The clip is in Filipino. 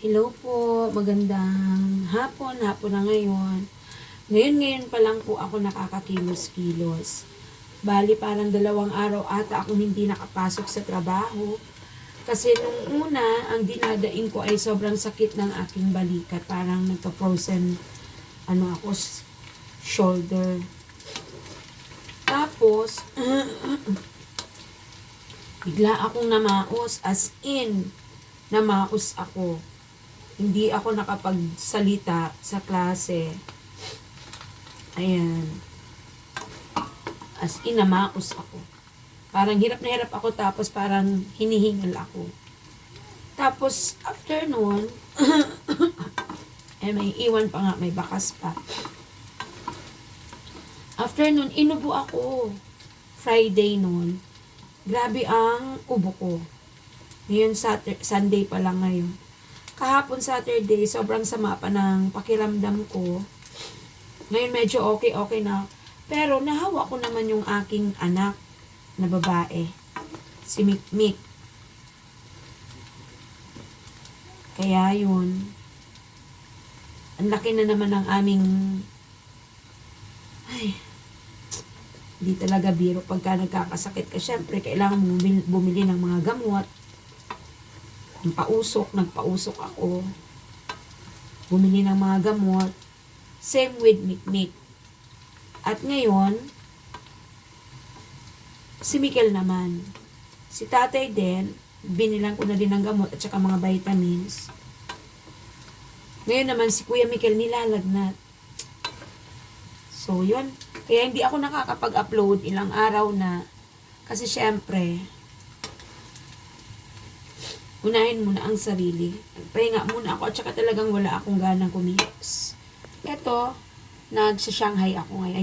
Hello po, magandang hapon, hapon na ngayon. Ngayon-ngayon pa lang po ako nakakakilos-kilos. Bali, parang dalawang araw ata akong hindi nakapasok sa trabaho. Kasi nung una, ang dinadaing ko ay sobrang sakit ng aking balikat. Parang nagka-frozen, ano ako, shoulder. Tapos, bigla akong namaos, as in, namaos ako. Hindi ako nakapagsalita sa klase. Ayan. As in, namaos ako. Parang hirap na hirap ako tapos parang hinihingal ako. Tapos, after nun, eh may iwan pa nga, may bakas pa. After nun, inubo ako. Friday nun. Grabe ang ubo ko. Ngayon, Saturday, Sunday pa lang ngayon. Kahapon Saturday, sobrang sama pa ng pakiramdam ko. Ngayon medyo okay-okay na. Pero nahawa ko naman yung aking anak na babae. Si Mikmik. Kaya yun. Ang laki na naman ng aming ay, hindi talaga biro pagka nagkakasakit ka. Siyempre, kailangan bumili, bumili ng mga gamot. Pausok, nagpausok ako. Bumili ng mga gamot. Same with Mikmik. At ngayon, si Mikel naman. Si tatay din, binilang ko na din ng gamot at saka mga vitamins. Ngayon naman, si Kuya Mikel nilalagnat. So, yun. Kaya hindi ako nakakapag-upload ilang araw na. Kasi syempre, unahin muna ang sarili. Pahinga muna ako at saka talagang wala akong ganang kumilos. Eto, nagsa-Shanghai ako ngayon.